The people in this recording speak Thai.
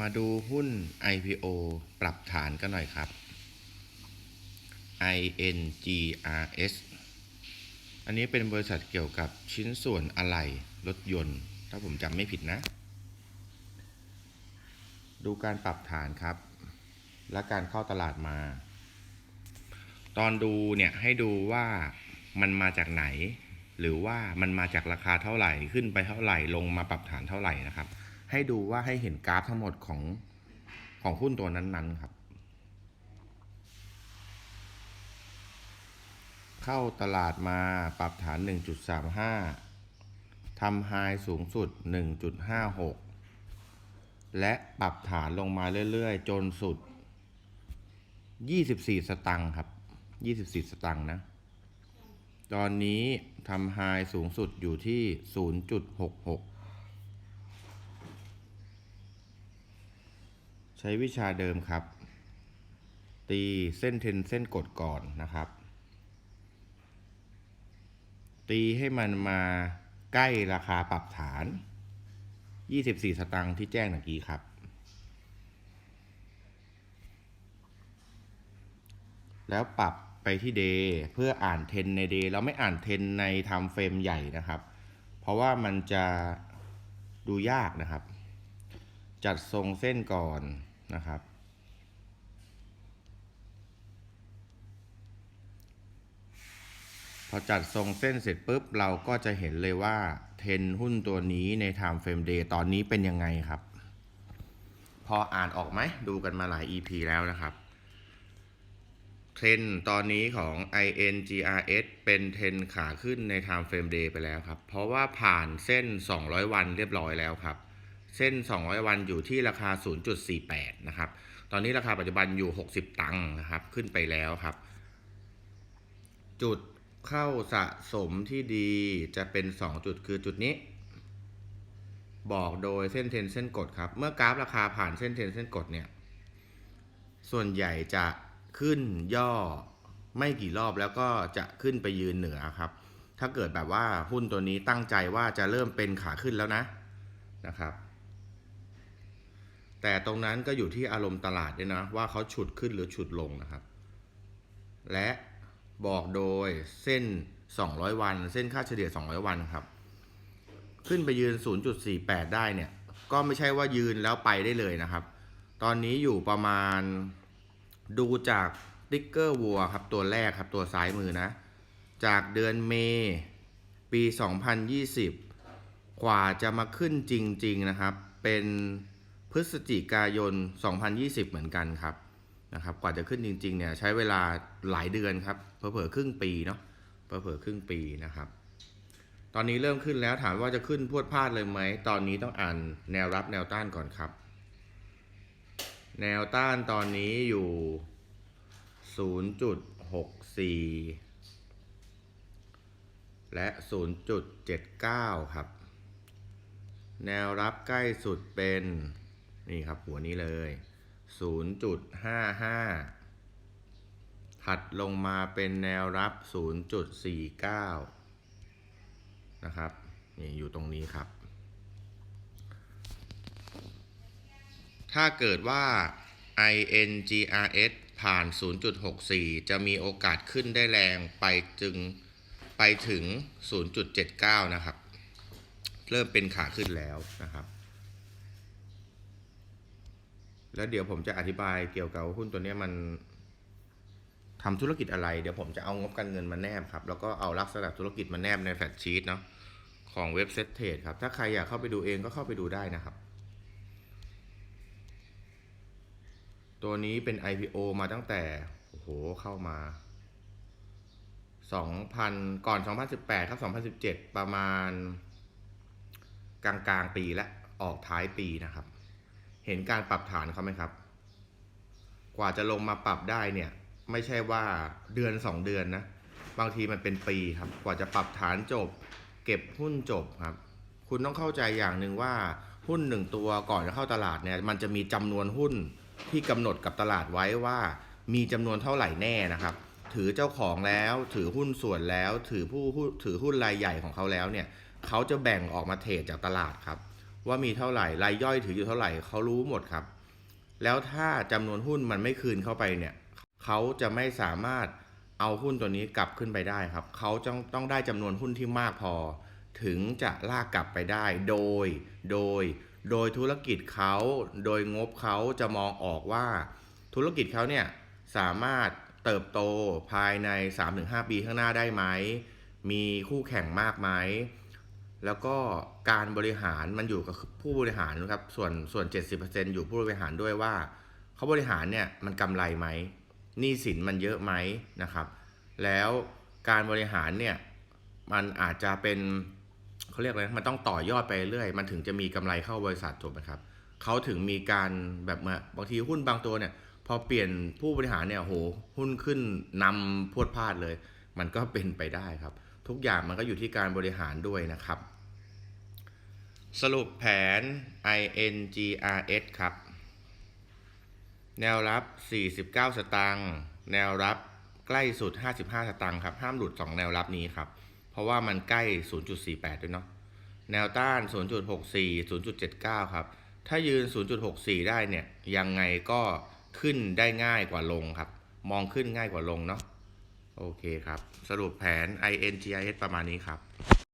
มาดูหุ้น IPO ปรับฐานกันหน่อยครับ INGRS อันนี้เป็นบริษัทเกี่ยวกับชิ้นส่วนอะไหล่รถยนต์ ถ้าผมจำไม่ผิดนะ ดูการปรับฐานครับ และการเข้าตลาดมา ตอนดูเนี่ยให้ดูว่ามันมาจากไหน หรือว่ามันมาจากราคาเท่าไหร่ขึ้นไปเท่าไหร่ลงมาปรับฐานเท่าไหร่นะครับ ให้ดูว่าให้เห็นกราฟทั้งหมดของของหุ้นตัวนั้นๆครับ เข้าตลาดมาปรับฐาน 1.35ทำไฮสูงสุด 1.56 และปรับฐานลงมาเรื่อยๆ จนสุด 24 สตังค์ครับ 24 สตังค์นะ ตอนนี้ทำไฮสูงสุดอยู่ที่ 0.66 ใช้วิชาเดิมครับ ตีเส้นเทนเส้นกดก่อนนะครับ ตีให้มันมาใกล้ราคาปรับฐาน 24 สตางค์ที่แจ้งเมื่อกี้ครับ แล้วปรับไปที่เดย์เพื่ออ่านเทนในเดย์เราไม่อ่านเทนในไทม์เฟรมใหญ่นะครับ เพราะว่ามันจะดูยากนะครับ จัดทรงเส้นก่อน นะครับ พอจัดทรงเส้นเสร็จปุ๊บ เราก็จะเห็นเลยว่าเทรนหุ้นตัวนี้ใน Time Frame Day ตอนนี้เป็นยังไงครับ พออ่านออกไหมดูกันมาหลาย EP แล้วนะครับเทรนตอนนี้ของ INGRS เป็นเทรนขาขึ้นใน Time Frame Day ไปแล้วครับ เพราะว่าผ่านเส้น 200 วันเรียบร้อยแล้วครับ เส้น 200 วันอยู่ที่ราคา 0.48 นะครับ ตอนนี้ราคาปัจจุบันอยู่ 60 ตังค์นะครับ ขึ้นไปแล้วครับ จุดเข้าสะสมที่ดีจะเป็น 2 จุดคือจุดนี้ บอกโดยเส้นเทนเส้นกดครับ เมื่อกราฟราคาผ่านเส้นเทนเส้นกดเนี่ย ส่วนใหญ่จะขึ้นย่อไม่กี่รอบแล้วก็จะขึ้นไปยืนเหนือครับ ถ้าเกิดแบบว่าหุ้นตัวนี้ตั้งใจว่าจะเริ่มเป็นขาขึ้นแล้วนะนะครับ แต่ตรงนั้นก็อยู่ที่อารมณ์ตลาดด้วยนะว่าเขาฉุดขึ้นหรือฉุดลงนะครับ และบอกโดยเส้น 200 วัน เส้นค่าเฉลี่ย 200 วันครับ ขึ้นไปยืน 0.48 ได้เนี่ย ก็ไม่ใช่ว่ายืนแล้วไปได้เลยนะครับ ตอนนี้อยู่ประมาณดูจากติ๊กเกอร์วัวครับ ตัวแรกครับตัวซ้ายมือนะ จากเดือนเมย์ปี 2020 กว่าจะมาขึ้นจริง ๆ นะครับ เป็น พฤศจิกายน 2020 เหมือนกันครับนะครับ กว่าจะขึ้นจริงๆเนี่ยใช้เวลาหลายเดือนครับเผลอๆครึ่งปีเนาะเผลอๆครึ่งปีนะครับ ตอนนี้เริ่มขึ้นแล้วถามว่าจะขึ้นพวดพลาดเลยไหม ตอนนี้ต้องอ่านแนวรับแนวต้านก่อนครับ แนวต้านตอนนี้อยู่ 0.64 และ 0.79 ครับ แนวรับใกล้สุดเป็น นี่ครับหัวนี้เลย 0.55 ถัดลงมาเป็นแนวรับ 0.49 นะครับนี่อยู่ตรงนี้ครับ ถ้าเกิดว่า INGRS ผ่าน 0.64 จะมีโอกาสขึ้นได้แรงไปจึงไปถึง 0.79 นะครับ เริ่มเป็นขาขึ้นแล้วนะครับ แล้วเดี๋ยวผมจะอธิบายเกี่ยวกับหุ้นตัวนี้มันทำธุรกิจอะไร เดี๋ยวผมจะเอางบการเงินมาแนบครับ แล้วก็เอาลักษณะธุรกิจมาแนบในแฟลชชีตเนาะของเว็บเซตเทรดครับ ถ้าใครอยากเข้าไปดูเองก็เข้าไปดูได้นะครับ ตัวนี้เป็น IPO มาตั้งแต่ โอ้โห เข้ามา 2,000 ก่อน 2018ครับ 2017 ประมาณ กลางกลางปีและออกท้ายปีนะครับ เห็นการปรับฐานเขาไหมครับ กว่าจะลงมาปรับได้เนี่ย ไม่ใช่ว่าเดือนสองเดือนนะ บางทีมันเป็นปีครับ กว่าจะปรับฐานจบ เก็บหุ้นจบครับ คุณต้องเข้าใจอย่างหนึ่งว่าหุ้นหนึ่งตัวก่อนจะเข้าตลาดเนี่ย มันจะมีจำนวนหุ้นที่กำหนดกับตลาดไว้ว่า มีจำนวนเท่าไหร่แน่นะครับ ถือเจ้าของแล้ว ถือหุ้นส่วนแล้ว ถือผู้ถือหุ้นรายใหญ่ของเขาแล้วเนี่ย เขาจะแบ่งออกมาเทรดจากตลาดครับ ว่ามีเท่าไหร่รายย่อยถืออยู่เท่าไหร่เขารู้หมดครับ แล้วถ้าจำนวนหุ้นมันไม่คืนเข้าไปเนี่ยเขาจะไม่สามารถเอาหุ้นตัวนี้กลับขึ้นไปได้ครับเขาต้องต้องได้จำนวนหุ้นที่มากพอ ถึงจะลากกลับไปได้ โดย โดย โดยธุรกิจเขาโดยงบเขาจะมองออกว่า ธุรกิจเขาเนี่ยสามารถเติบโตภายใน 3-5 ปีข้างหน้าได้ไหม มีคู่แข่งมากไหม แล้วก็การบริหารมันอยู่กับผู้บริหารนะครับส่วนส่วน 70%อยู่ผู้บริหารด้วยว่าเขาบริหารเนี่ยมันกำไรไหมหนี้สินมันเยอะไหมนะครับ แล้วการบริหารเนี่ยมันอาจจะเป็นเขาเรียกอะไรมันต้องต่อยอดไปเรื่อย มันถึงจะมีกำไรเข้าบริษัทถูกไหมครับเขาถึงมีการแบบบางทีหุ้นบางตัวเนี่ยพอเปลี่ยนผู้บริหารเนี่ยโหหุ้นขึ้นนำพวดพลาดเลย มันก็เป็นไปได้ครับ ทุกอย่างมันก็อยู่ที่การบริหารด้วยนะครับ สรุปแผน INGRS ครับ แนวรับ 49 สตางค์แนวรับใกล้สุด 55 สตางค์ครับ ห้ามหลุด 2 แนวรับนี้ครับ เพราะว่ามันใกล้ 0.48 ด้วยเนาะแนวต้าน 0.64 0.79 ครับ ถ้ายืน 0.64 ได้เนี่ย ยังไงก็ขึ้นได้ง่ายกว่าลงครับ มองขึ้นง่ายกว่าลงเนาะ โอเคครับ สรุปแผน INGIS ประมาณนี้ครับ